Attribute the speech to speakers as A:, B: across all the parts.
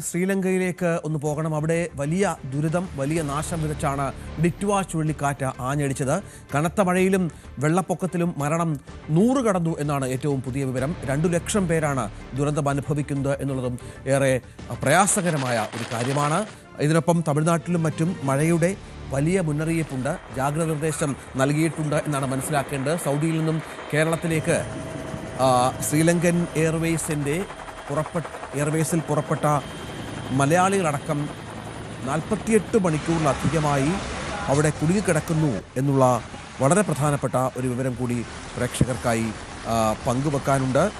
A: ശ്രീലങ്കയിലേക്ക് ഒന്ന് പോകണം. അവിടെ വലിയ ദുരിതം വലിയ നാശം വിതച്ചാണ് ഡിറ്റ്വ ചുഴലിക്കാറ്റ് ആഞ്ഞടിച്ചത്. കനത്ത മഴയിലും വെള്ളപ്പൊക്കത്തിലും മരണം നൂറ് കടന്നു എന്നാണ് ഏറ്റവും പുതിയ വിവരം. രണ്ടു ലക്ഷം പേരാണ് ദുരന്തം അനുഭവിക്കുന്നത് എന്നുള്ളതും ഏറെ പ്രയാസകരമായ ഒരു കാര്യമാണ്. ഇതിനൊപ്പം തമിഴ്നാട്ടിലും മറ്റും മഴയുടെ വലിയ മുന്നറിയിപ്പുണ്ട്. ജാഗ്രത നിർദ്ദേശം നൽകിയിട്ടുണ്ട് എന്നാണ് മനസ്സിലാക്കേണ്ടത്. സൗദിയിൽ നിന്നും കേരളത്തിലേക്ക് ശ്രീലങ്കൻ എയർവേസിന്റെ പുറപ്പെട്ട എയർവേസിൽ പുറപ്പെട്ട മലയാളികളടക്കം നാൽപ്പത്തിയെട്ട് മണിക്കൂറിലധികമായി അവിടെ കുടുങ്ങിക്കിടക്കുന്നു എന്നുള്ള വളരെ പ്രധാനപ്പെട്ട ഒരു വിവരം കൂടി പ്രേക്ഷകർക്കായി പങ്കുവെക്കാനുണ്ട്.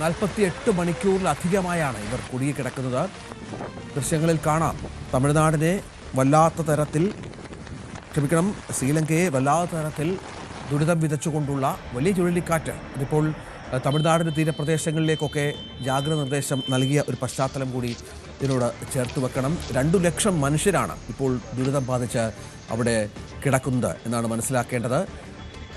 A: നാൽപ്പത്തിയെട്ട് മണിക്കൂറിലധികമായാണ് ഇവർ കുടുങ്ങിക്കിടക്കുന്നത്. ദൃശ്യങ്ങളിൽ കാണാം. തമിഴ്നാടിനെ വല്ലാത്ത തരത്തിൽ ക്ഷമിക്കണം ശ്രീലങ്കയെ വല്ലാത്ത തരത്തിൽ ദുരിതം വിതച്ചുകൊണ്ടുള്ള വലിയ ചുഴലിക്കാറ്റ്. ഇതിപ്പോൾ തമിഴ്നാടിന്റെ തീരപ്രദേശങ്ങളിലേക്കൊക്കെ ജാഗ്രത നിർദ്ദേശം നൽകിയ ഒരു പശ്ചാത്തലം കൂടി ഇതിനോട് ചേർത്ത് വെക്കണം. രണ്ടു ലക്ഷം മനുഷ്യരാണ് ഇപ്പോൾ ദുരിതം ബാധിച്ച് അവിടെ കിടക്കുന്നത് എന്നാണ് മനസ്സിലാക്കേണ്ടത്.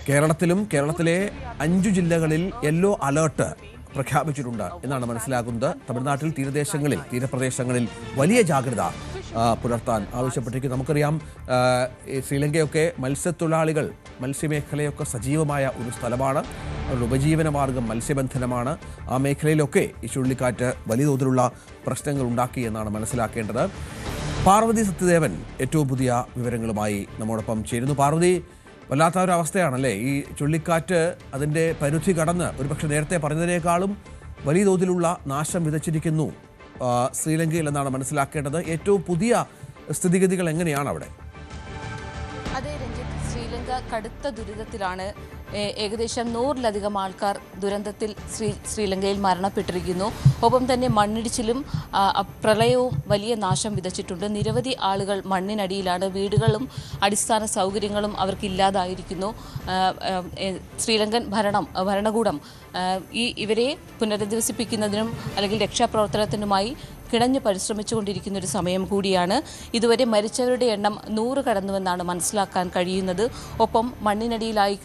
A: കേരളത്തിലും കേരളത്തിലെ അഞ്ചു ജില്ലകളിൽ യെല്ലോ അലേർട്ട് പ്രഖ്യാപിച്ചിട്ടുണ്ട് എന്നാണ് മനസ്സിലാകുന്നത്. തമിഴ്നാട്ടിൽ തീരദേശങ്ങളിൽ തീരപ്രദേശങ്ങളിൽ വലിയ ജാഗ്രത പുലർത്താൻ ആവശ്യപ്പെട്ടിരിക്കുന്നു. നമുക്കറിയാം ശ്രീലങ്കയൊക്കെ മത്സ്യത്തൊഴിലാളികൾ മത്സ്യമേഖലയൊക്കെ സജീവമായ ഒരു സ്ഥലമാണ്. അവരുടെ ഉപജീവന മാർഗം മത്സ്യബന്ധനമാണ്. ആ മേഖലയിലൊക്കെ ഈ ചുഴലിക്കാറ്റ് വലിയ തോതിലുള്ള പ്രശ്നങ്ങൾ ഉണ്ടാക്കി എന്നാണ് മനസ്സിലാക്കേണ്ടത്. പാർവതി സത്യദേവൻ ഏറ്റവും പുതിയ വിവരങ്ങളുമായി നമ്മോടൊപ്പം ചേരുന്നു. പാർവതി വല്ലാത്ത ഒരു അവസ്ഥയാണല്ലേ? ഈ ചുഴലിക്കാറ്റ് അതിന്റെ പരിധി കടന്ന് ഒരുപക്ഷെ നേരത്തെ പറഞ്ഞതിനേക്കാളും വലിയ തോതിലുള്ള നാശം വിതച്ചിരിക്കുന്നു. ശ്രീലങ്കയിൽ എന്നാണ് മനസ്സിലാക്കേണ്ടത്. ഏറ്റവും പുതിയ സ്ഥിതിഗതികൾ എങ്ങനെയാണ് അവിടെ?
B: അതെ രഞ്ജിത്ത്. ശ്രീലങ്ക കടുത്ത ദുരിതത്തിലാണ് ഏകദേശം നൂറിലധികം ആൾക്കാർ ദുരന്തത്തിൽ ശ്രീ ശ്രീലങ്കയിൽ മരണപ്പെട്ടിരിക്കുന്നു. ഒപ്പം തന്നെ മണ്ണിടിച്ചിലും പ്രളയവും വലിയ നാശം വിതച്ചിട്ടുണ്ട്. നിരവധി ആളുകൾ മണ്ണിനടിയിലാണ്. വീടുകളും അടിസ്ഥാന സൗകര്യങ്ങളും അവർക്ക് ഇല്ലാതായിരിക്കുന്നു ആ, ആ, ഏ, ശ്രീലങ്കൻ ഭരണം ഭരണകൂടം ഈ ഇവരെ പുനരധിവസിപ്പിക്കുന്നതിനും അല്ലെങ്കിൽ രക്ഷാപ്രവർത്തനത്തിനുമായി കിണഞ്ഞു പരിശ്രമിച്ചുകൊണ്ടിരിക്കുന്ന ഒരു സമയം കൂടിയാണ്. ഇതുവരെ മരിച്ചവരുടെ എണ്ണം നൂറ് കടന്നുവെന്നാണ് മനസ്സിലാക്കാൻ കഴിയുന്നത്. ഒപ്പം മണ്ണിനടിയിലായി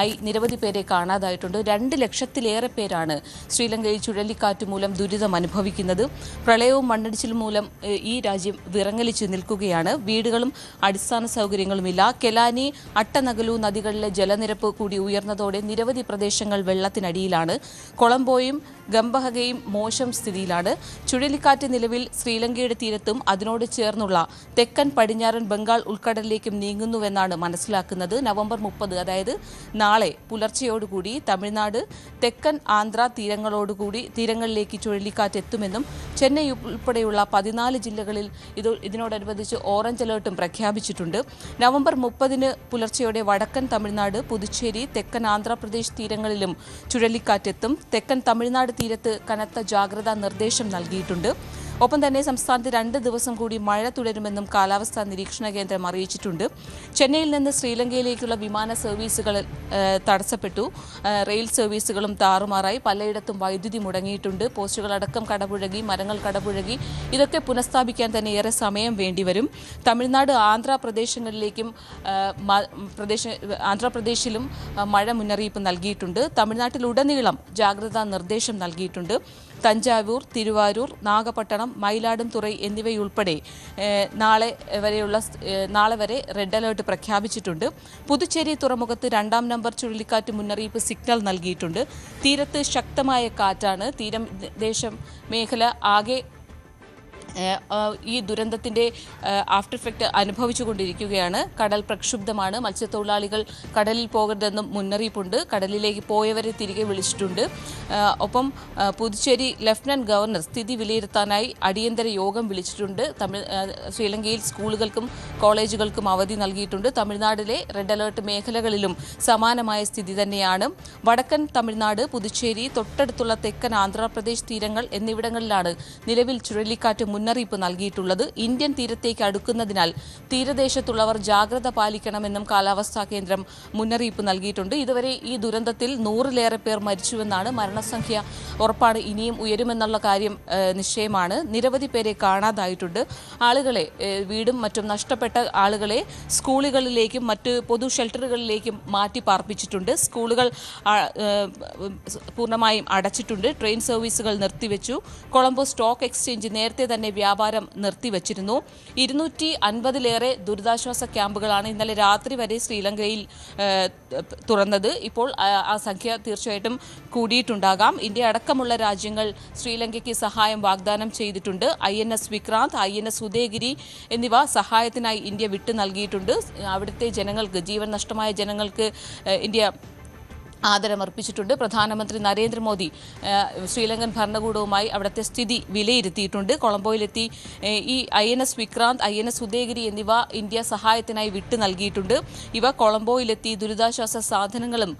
B: ആയി നിരവധി പേരെ കാണാതായിട്ടുണ്ട്. രണ്ട് ലക്ഷത്തിലേറെ പേരാണ് ശ്രീലങ്കയിൽ ചുഴലിക്കാറ്റ് മൂലം ദുരിതം അനുഭവിക്കുന്നത്. പ്രളയവും മണ്ണിടിച്ചിലും മൂലം ഈ രാജ്യം വിറങ്ങലിച്ചു നിൽക്കുകയാണ്. വീടുകളും അടിസ്ഥാന സൗകര്യങ്ങളുമില്ല. കെലാനി അട്ടനഗലു നദികളിലെ ജലനിരപ്പ് കൂടി ഉയർന്നതോടെ നിരവധി പ്രദേശങ്ങൾ വെള്ളത്തിനടിയിലാണ്. കൊളംബോയും ഗംബഹകയും മോശം സ്ഥിതിയിലാണ്. ചുഴലിക്കാറ്റ് നിലവിൽ ശ്രീലങ്കയുടെ തീരത്തും അതിനോട് ചേർന്നുള്ള തെക്കൻ പടിഞ്ഞാറൻ ബംഗാൾ ഉൾക്കടലിലേക്കും നീങ്ങുന്നുവെന്നാണ് മനസ്സിലാക്കുന്നത് നവംബർ മുപ്പത് അതായത് നാളെ പുലർച്ചയോടുകൂടി തമിഴ്നാട് തെക്കൻ ആന്ധ്ര തീരങ്ങളോടുകൂടി തീരങ്ങളിലേക്ക് ചുഴലിക്കാറ്റ് എത്തുമെന്നും ചെന്നൈ ഉൾപ്പെടെയുള്ള പതിനാല് ജില്ലകളിൽ ഇത് ഇതിനോടനുബന്ധിച്ച് ഓറഞ്ച് അലേർട്ടും പ്രഖ്യാപിച്ചിട്ടുണ്ട്. നവംബർ മുപ്പതിന് പുലർച്ചയോടെ വടക്കൻ തമിഴ്നാട് പുതുച്ചേരി തെക്കൻ ആന്ധ്രാപ്രദേശ് തീരങ്ങളിലും ചുഴലിക്കാറ്റെത്തും തെക്കൻ തമിഴ്നാട് തീരത്ത് കനത്ത ജാഗ്രതാ നിർദ്ദേശം നൽകിയിട്ടുണ്ട്. ഒപ്പം തന്നെ സംസ്ഥാനത്ത് രണ്ട് ദിവസം കൂടി മഴ തുടരുമെന്നും കാലാവസ്ഥാ നിരീക്ഷണ കേന്ദ്രം അറിയിച്ചിട്ടുണ്ട്. ചെന്നൈയിൽ നിന്ന് ശ്രീലങ്കയിലേക്കുള്ള വിമാന സർവീസുകൾ തടസ്സപ്പെട്ടു. റെയിൽ സർവീസുകളും താറുമാറായി. പലയിടത്തും വൈദ്യുതി മുടങ്ങിയിട്ടുണ്ട്. പോസ്റ്റുകളടക്കം കടപുഴകി മരങ്ങൾ കടപുഴകി. ഇതൊക്കെ പുനഃസ്ഥാപിക്കാൻ തന്നെ ഏറെ സമയം വേണ്ടിവരും. തമിഴ്നാട് ആന്ധ്രാപ്രദേശങ്ങളിലേക്കും പ്രദേശ ആന്ധ്രാപ്രദേശിലും മഴ മുന്നറിയിപ്പ് നൽകിയിട്ടുണ്ട്. തമിഴ്നാട്ടിലുടനീളം ജാഗ്രതാ നിർദ്ദേശം നൽകിയിട്ടുണ്ട്. തഞ്ചാവൂർ തിരുവാരൂർ നാഗപട്ടണം മയിലാടുംതുറൈ എന്നിവയുൾപ്പെടെ നാളെ വരെയുള്ള നാളെ വരെ റെഡ് അലേർട്ട് പ്രഖ്യാപിച്ചിട്ടുണ്ട്. പുതുച്ചേരി തുറമുഖത്ത് രണ്ടാം നമ്പർ ചുഴലിക്കാറ്റ് മുന്നറിയിപ്പ് സിഗ്നൽ നൽകിയിട്ടുണ്ട്. തീരത്ത് ശക്തമായ കാറ്റാണ്. തീരം ദേശം മേഖല ആകെ ഈ ദുരന്തത്തിന്റെ ആഫ്റ്റർ ഇഫക്റ്റ് അനുഭവിച്ചുകൊണ്ടിരിക്കുകയാണ്. കടൽ പ്രക്ഷുബ്ധമാണ്. മത്സ്യത്തൊഴിലാളികൾ കടലിൽ പോകരുതെന്നും മുന്നറിയിപ്പുണ്ട്. കടലിലേക്ക് പോയവരെ തിരികെ വിളിച്ചിട്ടുണ്ട്. ഒപ്പം പുതുച്ചേരി ലഫ്റ്റനന്റ് ഗവർണർ സ്ഥിതി വിലയിരുത്താനായി അടിയന്തര യോഗം വിളിച്ചിട്ടുണ്ട്. തമിഴ് ശ്രീലങ്കയിൽ സ്കൂളുകൾക്കും കോളേജുകൾക്കും അവധി നൽകിയിട്ടുണ്ട്. തമിഴ്നാടിലെ റെഡ് അലേർട്ട് മേഖലകളിലും സമാനമായ സ്ഥിതി തന്നെയാണ്. വടക്കൻ തമിഴ്നാട് പുതുച്ചേരി തൊട്ടടുത്തുള്ള തെക്കൻ ആന്ധ്രാപ്രദേശ് തീരങ്ങൾ എന്നിവിടങ്ങളിലാണ് നിലവിൽ ചുഴലിക്കാറ്റ് മുൻ മുന്നറിയിപ്പ് നൽകിയിട്ടുള്ളത്. ഇന്ത്യൻ തീരത്തേക്ക് അടുക്കുന്നതിനാൽ തീരദേശത്തുള്ളവർ ജാഗ്രത പാലിക്കണമെന്നും കാലാവസ്ഥാ കേന്ദ്രം മുന്നറിയിപ്പ് നൽകിയിട്ടുണ്ട്. ഇതുവരെ ഈ ദുരന്തത്തിൽ നൂറിലേറെ പേർ മരിച്ചുവെന്നാണ് മരണസംഖ്യ ഉറപ്പാണ്. ഇനിയും ഉയരുമെന്നുള്ള കാര്യം നിശ്ചയമാണ്. നിരവധി പേരെ കാണാതായിട്ടുണ്ട്. ആളുകളെ വീടും മറ്റും നഷ്ടപ്പെട്ട ആളുകളെ സ്കൂളുകളിലേക്കും മറ്റ് പൊതു ഷെൽട്ടറുകളിലേക്കും മാറ്റി പാർപ്പിച്ചിട്ടുണ്ട്. സ്കൂളുകൾ പൂർണമായും അടച്ചിട്ടുണ്ട്. ട്രെയിൻ സർവീസുകൾ നിർത്തിവെച്ചു. കൊളംബോ സ്റ്റോക്ക് എക്സ്ചേഞ്ച് നേരത്തെ തന്നെ വ്യാപാരം നിർത്തിവച്ചിരുന്നു. ഇരുന്നൂറ്റി അൻപതിലേറെ ദുരിതാശ്വാസ ക്യാമ്പുകളാണ് ഇന്നലെ രാത്രി വരെ ശ്രീലങ്കയിൽ തുറന്നത്. ഇപ്പോൾ ആ സംഖ്യ തീർച്ചയായിട്ടും കൂടിയിട്ടുണ്ടാകാം. ഇന്ത്യ അടക്കമുള്ള രാജ്യങ്ങൾ ശ്രീലങ്കയ്ക്ക് സഹായം വാഗ്ദാനം ചെയ്തിട്ടുണ്ട്. I N S Vikrant I N S Udayagiri എന്നിവ സഹായത്തിനായി ഇന്ത്യ വിട്ടു നൽകിയിട്ടുണ്ട് അവിടുത്തെ ജനങ്ങൾക്ക് ജീവൻ നഷ്ടമായ ജനങ്ങൾക്ക് ഇന്ത്യ ആദരമർപ്പിച്ചിട്ടുണ്ട്. പ്രധാനമന്ത്രി നരേന്ദ്രമോദി ശ്രീലങ്കൻ ഭരണകൂടവുമായി അവിടുത്തെ സ്ഥിതി വിലയിരുത്തിയിട്ടുണ്ട്. കൊളംബോയിലെത്തി ഈ I N S Vikrant I N S Udayagiri എന്നിവ ഇന്ത്യ സഹായത്തിനായി വിട്ടു നൽകിയിട്ടുണ്ട്. ഇവ കൊളംബോയിലെത്തി ദുരിതാശ്വാസ സാധനങ്ങളും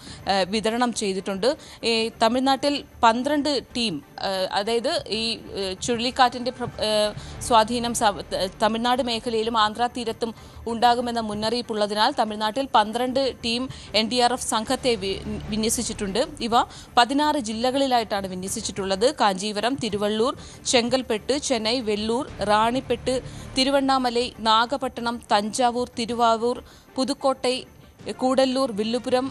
B: വിതരണം ചെയ്തിട്ടുണ്ട്. തമിഴ്നാട്ടിൽ പന്ത്രണ്ട് ടീം അതായത് ഈ ചുഴലിക്കാറ്റിന്റെ സ്വാധീനം തമിഴ്നാട് മേഖലയിലും ആന്ധ്ര തീരത്തും ഉണ്ടാകുമെന്ന മുന്നറിയിപ്പുള്ളതിനാൽ തമിഴ്നാട്ടിൽ പന്ത്രണ്ട് team N D R F സംഘത്തെ വിന്യസിച്ചിട്ടുണ്ട്. ഇവ പതിനാറ് ജില്ലകളിലായിട്ടാണ് വിന്യസിച്ചിട്ടുള്ളത്. കാഞ്ചീപുരം തിരുവള്ളൂർ ചെങ്കൽപ്പെട്ട് ചെന്നൈ വെള്ളൂർ റാണിപ്പെട്ട് തിരുവണ്ണാമലൈ നാഗപട്ടണം തഞ്ചാവൂർ തിരുവാവൂർ പുതുക്കോട്ടൈ കൂടല്ലൂർ വില്ലുപുരം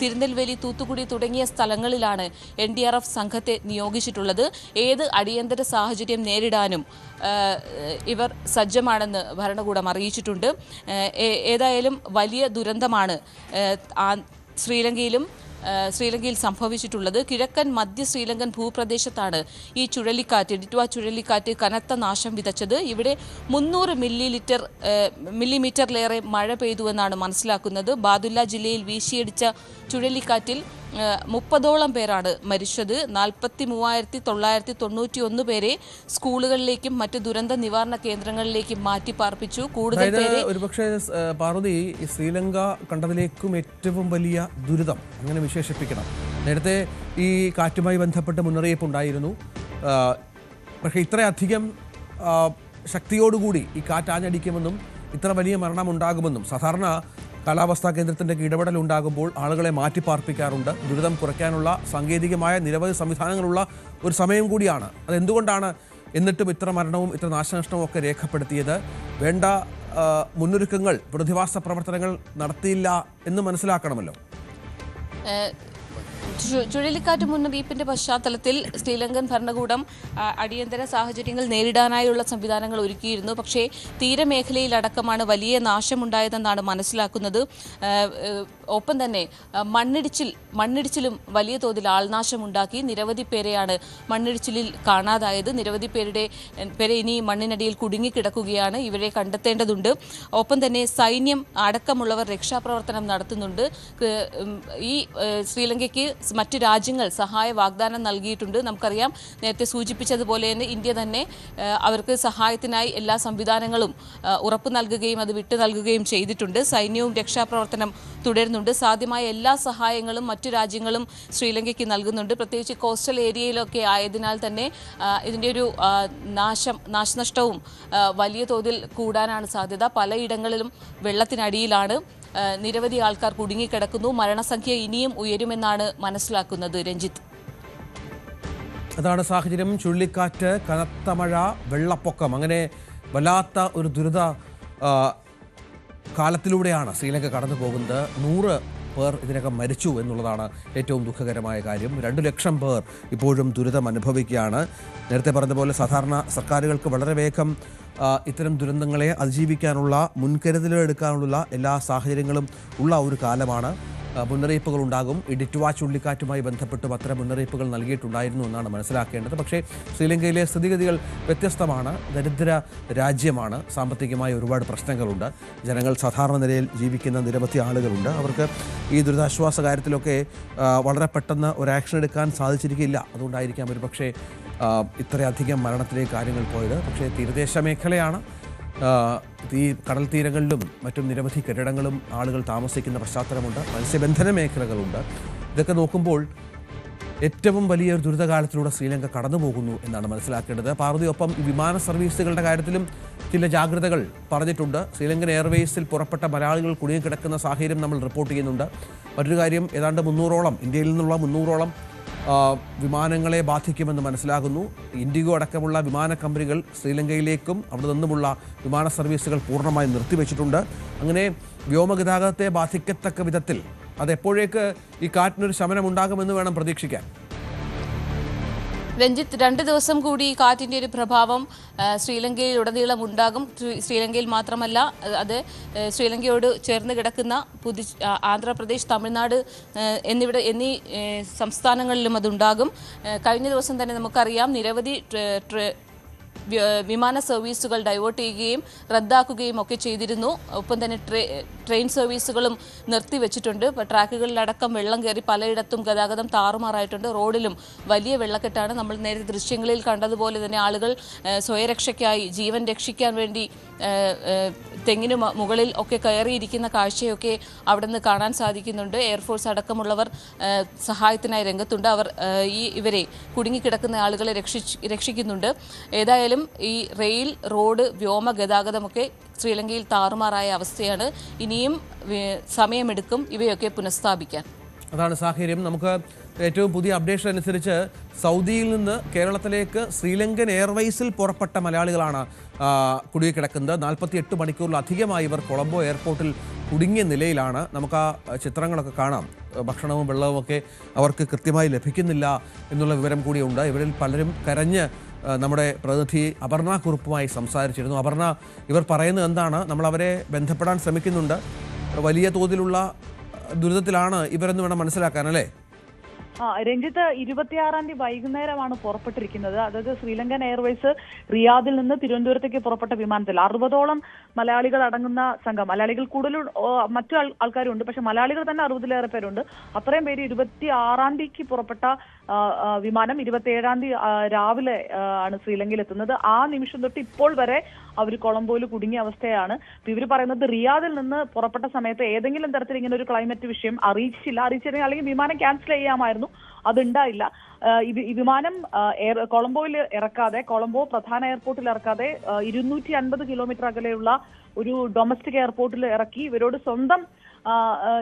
B: തിരുനെൽവേലി തൂത്തുക്കുടി തുടങ്ങിയ സ്ഥലങ്ങളിലാണ് എൻ ഡി ആർ എഫ് സംഘത്തെ നിയോഗിച്ചിട്ടുള്ളത്. ഏത് അടിയന്തര സാഹചര്യം നേരിടാനും ഇവർ സജ്ജമാണെന്ന് ഭരണകൂടം അറിയിച്ചിട്ടുണ്ട്. ഏതായാലും വലിയ ദുരന്തമാണ് ശ്രീലങ്കയിലും ശ്രീലങ്കയിൽ സംഭവിച്ചിട്ടുള്ളത്. കിഴക്കൻ മധ്യ ശ്രീലങ്കൻ ഭൂപ്രദേശത്താണ് ഈ ചുഴലിക്കാറ്റ് ഡിറ്റുവ ചുഴലിക്കാറ്റ് കനത്ത നാശം വിതച്ചത്. ഇവിടെ മുന്നൂറ് മില്ലി ലിറ്റർ മില്ലിമീറ്ററിലേറെ മഴ പെയ്തുവെന്നാണ് മനസ്സിലാക്കുന്നത്. ബാദുല്ല ജില്ലയിൽ വീശിയടിച്ച ചുഴലിക്കാറ്റിൽ മുപ്പതോളം പേരാണ് മരിച്ചത്. നാൽപ്പത്തി മൂവായിരത്തി തൊള്ളായിരത്തി തൊണ്ണൂറ്റി ഒന്ന് പേരെ സ്കൂളുകളിലേക്കും മറ്റ് ദുരന്ത നിവാരണ കേന്ദ്രങ്ങളിലേക്കും മാറ്റി പാർപ്പിച്ചു കൂടുതൽ പേരെ
A: ഒരുപക്ഷെ പാർവതി ശ്രീലങ്ക കണ്ടതിലേക്കും ഏറ്റവും വലിയ ദുരിതം അങ്ങനെ വിശേഷിപ്പിക്കണം. നേരത്തെ ഈ കാറ്റുമായി ബന്ധപ്പെട്ട് മുന്നറിയിപ്പ് ഉണ്ടായിരുന്നു പക്ഷേ ഇത്രയധികം ശക്തിയോടുകൂടി ഈ കാറ്റ് ആഞ്ഞടിക്കുമെന്നും ഇത്ര വലിയ മരണം ഉണ്ടാകുമെന്നും സാധാരണ കാലാവസ്ഥാ കേന്ദ്രത്തിന്റെ ഇടപെടൽ ഉണ്ടാകുമ്പോൾ ആളുകളെ മാറ്റിപ്പാർപ്പിക്കാറുണ്ട്. ദുരിതം കുറയ്ക്കാനുള്ള സാങ്കേതികമായ നിരവധി സംവിധാനങ്ങളുള്ള ഒരു സമയം കൂടിയാണ്. അതെന്തുകൊണ്ടാണ് എന്നിട്ടും ഇത്ര മരണവും ഇത്ര നാശനഷ്ടവും ഒക്കെ രേഖപ്പെടുത്തിയത്? വേണ്ട മുന്നൊരുക്കങ്ങൾ പ്രതിവാസ പ്രവർത്തനങ്ങൾ നടത്തിയില്ല എന്ന് മനസ്സിലാക്കണമല്ലോ.
B: ചുഴലിക്കാറ്റ് മുന്നറിയിപ്പിന്റെ പശ്ചാത്തലത്തിൽ ശ്രീലങ്കൻ ഭരണകൂടം അടിയന്തര സാഹചര്യങ്ങൾ നേരിടാനായുള്ള സംവിധാനങ്ങൾ ഒരുക്കിയിരുന്നു. പക്ഷേ തീരമേഖലയിലടക്കമാണ് വലിയ നാശമുണ്ടായതെന്നാണ് മനസ്സിലാക്കുന്നത്. ഒപ്പം തന്നെ മണ്ണിടിച്ചിൽ മണ്ണിടിച്ചിലും വലിയ തോതിൽ ആൾനാശമുണ്ടാക്കി നിരവധി പേരെയാണ് മണ്ണിടിച്ചിലിൽ കാണാതായത്. നിരവധി പേരുടെ പേരെ ഇനി മണ്ണിനടിയിൽ കുടുങ്ങിക്കിടക്കുകയാണ് ഇവരെ കണ്ടെത്തേണ്ടതുണ്ട്. ഒപ്പം തന്നെ സൈന്യം അടക്കമുള്ളവർ രക്ഷാപ്രവർത്തനം നടത്തുന്നുണ്ട്. ഈ ശ്രീലങ്കയ്ക്ക് മറ്റ് രാജ്യങ്ങൾ സഹായ വാഗ്ദാനം നൽകിയിട്ടുണ്ട്. നമുക്കറിയാം നേരത്തെ സൂചിപ്പിച്ചതുപോലെ തന്നെ ഇന്ത്യ തന്നെ അവർക്ക് സഹായത്തിനായി എല്ലാ സംവിധാനങ്ങളും ഉറപ്പ് നൽകുകയും അത് വിട്ടു നൽകുകയും ചെയ്തിട്ടുണ്ട്. സൈന്യവും രക്ഷാപ്രവർത്തനം തുടരുന്നുണ്ട്. സാധ്യമായ എല്ലാ സഹായങ്ങളും മറ്റു രാജ്യങ്ങളും ശ്രീലങ്കയ്ക്ക് നൽകുന്നുണ്ട്. പ്രത്യേകിച്ച് കോസ്റ്റൽ ഏരിയയിലൊക്കെ ആയതിനാൽ തന്നെ ഇതിന്റെ ഒരു നാശം നാശനഷ്ടവും വലിയ തോതിൽ കൂടാനാണ് സാധ്യത. പലയിടങ്ങളിലും വെള്ളത്തിനടിയിലാണ്. നിരവധി ആൾക്കാർ കുടുങ്ങിക്കിടക്കുന്നു. മരണസംഖ്യ ഇനിയും ഉയരുമെന്നാണ് മനസ്സിലാക്കുന്നത് രഞ്ജിത്ത്.
A: അതാണ് സാഹചര്യം. ചുഴലിക്കാറ്റ് കനത്ത മഴ വെള്ളപ്പൊക്കം. അങ്ങനെ വല്ലാത്ത ഒരു ദുരിത കാലത്തിലൂടെയാണ് ശ്രീലങ്ക കടന്നു പോകുന്നത് നൂറ് പേർ ഇതിനകം മരിച്ചു എന്നുള്ളതാണ് ഏറ്റവും ദുഃഖകരമായ കാര്യം. രണ്ട് ലക്ഷം പേർ ഇപ്പോഴും ദുരിതം അനുഭവിക്കുകയാണ് നേരത്തെ പറഞ്ഞതുപോലെ സാധാരണ സർക്കാരുകൾക്ക് വളരെ വേഗം ഇത്തരം ദുരന്തങ്ങളെ അതിജീവിക്കാനുള്ള മുൻകരുതലുകൾ എടുക്കാനുള്ള എല്ലാ സാഹചര്യങ്ങളും ഉള്ള ഒരു കാലമാണ്. മുന്നറിയിപ്പുകൾ ഉണ്ടാകും. ഈ ഡിറ്റുവ ചുഴലിക്കാറ്റുമായി ബന്ധപ്പെട്ടും അത്തരം മുന്നറിയിപ്പുകൾ നൽകിയിട്ടുണ്ടായിരുന്നു എന്നാണ് മനസ്സിലാക്കേണ്ടത്. പക്ഷേ ശ്രീലങ്കയിലെ സ്ഥിതിഗതികൾ വ്യത്യസ്തമാണ്. ദരിദ്ര രാജ്യമാണ്. സാമ്പത്തികമായി ഒരുപാട് പ്രശ്നങ്ങളുണ്ട്. ജനങ്ങൾ സാധാരണ നിലയിൽ ജീവിക്കുന്ന നിരവധി ആളുകളുണ്ട്. അവർക്ക് ഈ ദുരിതാശ്വാസ കാര്യത്തിലൊക്കെ വളരെ പെട്ടെന്ന് ഒരു ആക്ഷൻ എടുക്കാൻ സാധിച്ചിരിക്കില്ല. അതുകൊണ്ടായിരിക്കാം ഒരു പക്ഷേ ഇത്രയധികം മരണത്തിലേക്ക് കാര്യങ്ങൾ പോയത്. പക്ഷേ തീരദേശ മേഖലയാണ്. ഈ കടൽ തീരങ്ങളിലും മറ്റും നിരവധി കെട്ടിടങ്ങളും ആളുകൾ താമസിക്കുന്ന പശ്ചാത്തലമുണ്ട്. മത്സ്യബന്ധന മേഖലകളുണ്ട്. ഇതൊക്കെ നോക്കുമ്പോൾ ഏറ്റവും വലിയ ഒരു ദുരിതകാലത്തിലൂടെ ശ്രീലങ്ക കടന്നു പോകുന്നു എന്നാണ് മനസ്സിലാക്കേണ്ടത്. പാർവതിയൊപ്പം വിമാന സർവീസുകളുടെ കാര്യത്തിലും ചില ജാഗ്രതകൾ പറഞ്ഞിട്ടുണ്ട്. ശ്രീലങ്കൻ എയർവേസിൽ പുറപ്പെട്ട മലയാളികൾ കുടുങ്ങിക്കിടക്കുന്ന സാഹചര്യം നമ്മൾ റിപ്പോർട്ട് ചെയ്യുന്നുണ്ട്. മറ്റൊരു കാര്യം ഏതാണ്ട് മുന്നൂറോളം ഇന്ത്യയിൽ നിന്നുള്ള മുന്നൂറോളം വിമാനങ്ങളെ ബാധിക്കുമെന്ന് മനസ്സിലാകുന്നു. ഇൻഡിഗോ അടക്കമുള്ള വിമാന കമ്പനികൾ ശ്രീലങ്കയിലേക്കും അവിടെ നിന്നുമുള്ള വിമാന സർവീസുകൾ പൂർണമായും നിർത്തിവെച്ചിട്ടുണ്ട്. അങ്ങനെ വ്യോമഗതാഗതത്തെ ബാധിക്കത്തക്ക വിധത്തിൽ അതെപ്പോഴേക്ക് ഈ കാറ്റിനൊരു ശമനം ഉണ്ടാകുമെന്ന് വേണം പ്രതീക്ഷിക്കാൻ.
B: രഞ്ജിത്ത് രണ്ട് ദിവസം കൂടി കാറ്റിന്റെ ഒരു പ്രഭാവം ശ്രീലങ്കയിൽ ഉടനീളം ഉണ്ടാകും. ശ്രീലങ്കയിൽ മാത്രമല്ല അത് ശ്രീലങ്കയോട് ചേർന്ന് കിടക്കുന്ന പുതു ആന്ധ്രാപ്രദേശ് തമിഴ്നാട് എന്നിവിടെ എന്നീ സംസ്ഥാനങ്ങളിലും അതുണ്ടാകും. കഴിഞ്ഞ ദിവസം തന്നെ നമുക്കറിയാം നിരവധി വിമാന സർവീസുകൾ ഡൈവേർട്ട് ചെയ്യുകയും റദ്ദാക്കുകയും ഒക്കെ ചെയ്തിരുന്നു. ഒപ്പം തന്നെ ട്രെയിൻ സർവീസുകളും നിർത്തിവെച്ചിട്ടുണ്ട്. ട്രാക്കുകളിലടക്കം വെള്ളം കയറി പലയിടത്തും ഗതാഗതം താറുമാറായിട്ടുണ്ട്. റോഡിലും വലിയ വെള്ളക്കെട്ടാണ് നമ്മൾ നേരത്തെ ദൃശ്യങ്ങളിൽ കണ്ടതുപോലെ തന്നെ ആളുകൾ സ്വയരക്ഷയ്ക്കായി ജീവൻ രക്ഷിക്കാൻ വേണ്ടി തെങ്ങിന് മുകളിൽ ഒക്കെ കയറിയിരിക്കുന്ന കാഴ്ചയൊക്കെ അവിടെ നിന്ന് കാണാൻ സാധിക്കുന്നുണ്ട്. എയർഫോഴ്സ് അടക്കമുള്ളവർ സഹായത്തിനായി രംഗത്തുണ്ട്. അവർ ഈ ഇവരെ കുടുങ്ങിക്കിടക്കുന്ന ആളുകളെ രക്ഷിക്കുന്നുണ്ട്. ഏതായാലും ഈ റെയിൽ റോഡ് വ്യോമ ഗതാഗതമൊക്കെ ശ്രീലങ്കയിൽ താറുമാറായ അവസ്ഥയാണ്. ഇനിയും സമയമെടുക്കും. ഇവയൊക്കെ പുനഃസ്ഥാപിക്കാൻ.
A: അതാണ് സാഹചര്യം. നമുക്ക് ഏറ്റവും പുതിയ അപ്ഡേഷൻ അനുസരിച്ച് സൗദിയിൽ നിന്ന് കേരളത്തിലേക്ക് ശ്രീലങ്കൻ എയർവേസിൽ പുറപ്പെട്ട മലയാളികളാണ് കുടുങ്ങിക്കിടക്കുന്നത്. നാൽപ്പത്തി എട്ട് മണിക്കൂറിലധികമായി ഇവർ കൊളംബോ എയർപോർട്ടിൽ കുടുങ്ങിയ നിലയിലാണ്. നമുക്ക് ആ ചിത്രങ്ങളൊക്കെ കാണാം. ഭക്ഷണവും വെള്ളവും ഒക്കെ അവർക്ക് കൃത്യമായി ലഭിക്കുന്നില്ല എന്നുള്ള വിവരം കൂടിയുണ്ട്. ഇവരിൽ പലരും കരഞ്ഞ് നമ്മുടെ പ്രതിനിധി അപർണ കുറുപ്പുമായി സംസാരിച്ചിരുന്നു. അപർണ ഇവർ പറയുന്നത് എന്താണ്? നമ്മൾ അവരെ ബന്ധപ്പെടാൻ ശ്രമിക്കുന്നുണ്ട്. വലിയ തോതിലുള്ള ദുരിതത്തിലാണ് ഇവരെന്ന് വേണം മനസ്സിലാക്കാൻ അല്ലേ?
C: രഞ്ജിത്ത് ഇരുപത്തിയാറാം തീയതി വൈകുന്നേരമാണ് പുറപ്പെട്ടിരിക്കുന്നത്. അതായത് ശ്രീലങ്കൻ എയർവേസ് റിയാദിൽ നിന്ന് തിരുവനന്തപുരത്തേക്ക് പുറപ്പെട്ട വിമാനത്തിൽ. അറുപതോളം മലയാളികൾ അടങ്ങുന്ന സംഘം. മലയാളികൾ കൂടുതൽ മറ്റു ആൾക്കാരും ഉണ്ട് പക്ഷെ മലയാളികൾ തന്നെ അറുപതിലേറെ പേരുണ്ട്. അത്രയും പേര് ഇരുപത്തി ആറാം തീയതിക്ക് പുറപ്പെട്ട വിമാനം ഇരുപത്തി ഏഴാം തീയതി രാവിലെ ആണ് ശ്രീലങ്കയിൽ എത്തുന്നത്. ആ നിമിഷം തൊട്ട് ഇപ്പോൾ വരെ അവർ കൊളംബോയിൽ കുടുങ്ങിയ അവസ്ഥയാണ്. ഇവർ പറയുന്നത് റിയാദിൽ നിന്ന് പുറപ്പെട്ട സമയത്ത് ഏതെങ്കിലും തരത്തിൽ ഇങ്ങനെ ഒരു ക്ലൈമറ്റ് വിഷയം അറിയിച്ചില്ല. അറിയിച്ചിരുന്നെങ്കിൽ അല്ലെങ്കിൽ വിമാനം ക്യാൻസൽ ചെയ്യാമായിരുന്നു. അതുണ്ടായില്ല. ഈ വിമാനം കൊളംബോയിൽ ഇറക്കാതെ കൊളംബോ പ്രധാന എയർപോർട്ടിൽ ഇറക്കാതെ ഇരുന്നൂറ്റി അൻപത് കിലോമീറ്റർ അകലെയുള്ള ഒരു ഡൊമസ്റ്റിക് എയർപോർട്ടിൽ ഇറക്കി ഇവരോട് സ്വന്തം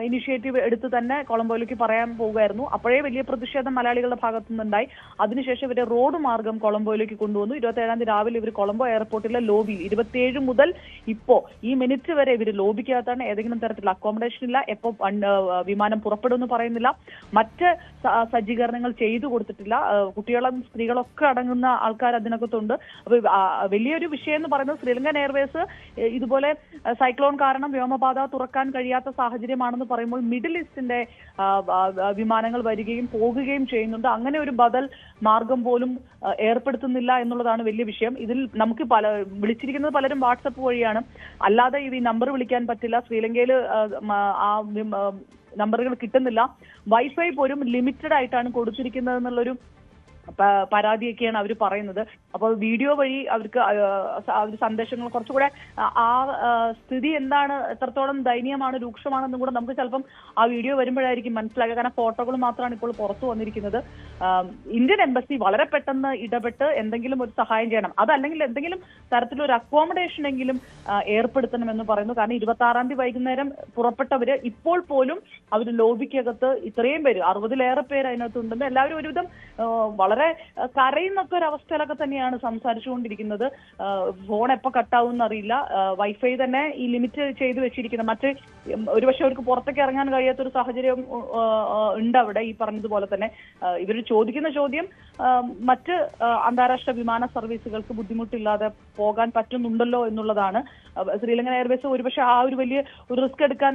C: ഇനിഷ്യേറ്റീവ് എടുത്ത് തന്നെ കൊളംബോയിലേക്ക് പറയാൻ പോവുകയായിരുന്നു അപ്പോഴേ വലിയ പ്രതിഷേധം മലയാളികളുടെ ഭാഗത്തു നിന്നുണ്ടായി അതിനുശേഷം ഇവരെ റോഡ് മാർഗം കൊളംബോയിലേക്ക് കൊണ്ടുവന്നു. ഇരുപത്തേഴാം തീയതി രാവിലെ ഇവർ കൊളംബോ എയർപോർട്ടിലെ ലോബിയിൽ ഇരുപത്തിയേഴ് മുതൽ ഇപ്പോ ഈ മിനിറ്റ് വരെ ഇവർ ലോബിക്കകത്താണ് ഏതെങ്കിലും തരത്തിലുള്ള അക്കോമഡേഷൻ ഇല്ല. എപ്പോ വിമാനം പുറപ്പെടുമെന്ന് പറയുന്നില്ല. മറ്റ് സജ്ജീകരണങ്ങൾ ചെയ്തു കൊടുത്തിട്ടില്ല. കുട്ടികളും സ്ത്രീകളൊക്കെ അടങ്ങുന്ന ആൾക്കാർ അതിനകത്തുണ്ട്. അപ്പൊ വലിയൊരു വിഷയം എന്ന് പറയുന്നത് ശ്രീലങ്കൻ എയർവേസ് ഇതുപോലെ സൈക്ലോൺ കാരണം വ്യോമപാത തുറക്കാൻ കഴിയാത്ത സാഹചര്യമാണെന്ന് പറയുമ്പോൾ മിഡിൽ ഈസ്റ്റിന്റെ വിമാനങ്ങൾ വരികയും പോകുകയും ചെയ്യുന്നുണ്ട്. അങ്ങനെ ഒരു ബദൽ മാർഗം പോലും ഏർപ്പെടുത്തുന്നില്ല എന്നുള്ളതാണ് വലിയ വിഷയം. ഇതിൽ നമുക്ക് പല വിളിച്ചിരിക്കുന്നത് പലരും വാട്സപ്പ് വഴിയാണ്. അല്ലാതെ ഈ നമ്പർ വിളിക്കാൻ പറ്റില്ല. ശ്രീലങ്കയിൽ ആ നമ്പറുകൾ കിട്ടുന്നില്ല. വൈഫൈ പോലും ലിമിറ്റഡ് ആയിട്ടാണ് കൊടുത്തിരിക്കുന്നത് എന്നുള്ളൊരു പരാതിയൊക്കെയാണ് അവർ പറയുന്നത്. അപ്പോൾ വീഡിയോ വഴി അവർക്ക് അവർ സന്ദേശങ്ങൾ കുറച്ചുകൂടെ ആ- സ്ഥിതി എന്താണ് എത്രത്തോളം ദയനീയമാണ് രൂക്ഷമാണെന്നും കൂടെ നമുക്ക് ചിലപ്പം ആ വീഡിയോ വരുമ്പോഴായിരിക്കും മനസ്സിലാക്കുക കാരണം ഫോട്ടോകൾ മാത്രമാണ് ഇപ്പോൾ പുറത്തു വന്നിരിക്കുന്നത്. ഇന്ത്യൻ എംബസി വളരെ പെട്ടെന്ന് ഇടപെട്ട് എന്തെങ്കിലും ഒരു സഹായം ചെയ്യണം. അതല്ലെങ്കിൽ എന്തെങ്കിലും തരത്തിലൊരു അക്കോമഡേഷൻ എങ്കിലും ഏർപ്പെടുത്തണം ഏർപ്പെടുത്തണമെന്ന് പറയുന്നു. കാരണം ഇരുപത്തി ആറാം തീയതി വൈകുന്നേരം പുറപ്പെട്ടവര് ഇപ്പോൾ പോലും അവർ ലോബിക്കകത്ത് ഇത്രയും പേര് അറുപതിലേറെ പേര് അതിനകത്തുണ്ടെന്ന് എല്ലാവരും ഒരുവിധം ആ, വളരെ കരയുന്നൊക്കെ ഒരു അവസ്ഥയിലൊക്കെ തന്നെയാണ് സംസാരിച്ചുകൊണ്ടിരിക്കുന്നത്. ഫോൺ എപ്പോ കട്ടാവും അറിയില്ല. വൈഫൈ തന്നെ ഈ ലിമിറ്റ് ചെയ്ത് വെച്ചിരിക്കുന്നത്. മറ്റ് ഒരുപക്ഷെ അവർക്ക് പുറത്തേക്ക് ഇറങ്ങാൻ കഴിയാത്ത ഒരു സാഹചര്യം ഉണ്ട് അവിടെ ഈ പറഞ്ഞതുപോലെ തന്നെ. ഇവർ ചോദിക്കുന്ന ചോദ്യം മറ്റ് അന്താരാഷ്ട്ര വിമാന സർവീസുകൾക്ക് ബുദ്ധിമുട്ടില്ലാതെ പോകാൻ പറ്റുന്നുണ്ടല്ലോ എന്നുള്ളതാണ്. ശ്രീലങ്കൻ എയർവേസ് ഒരുപക്ഷെ ആ ഒരു വലിയ ഒരു റിസ്ക് എടുക്കാൻ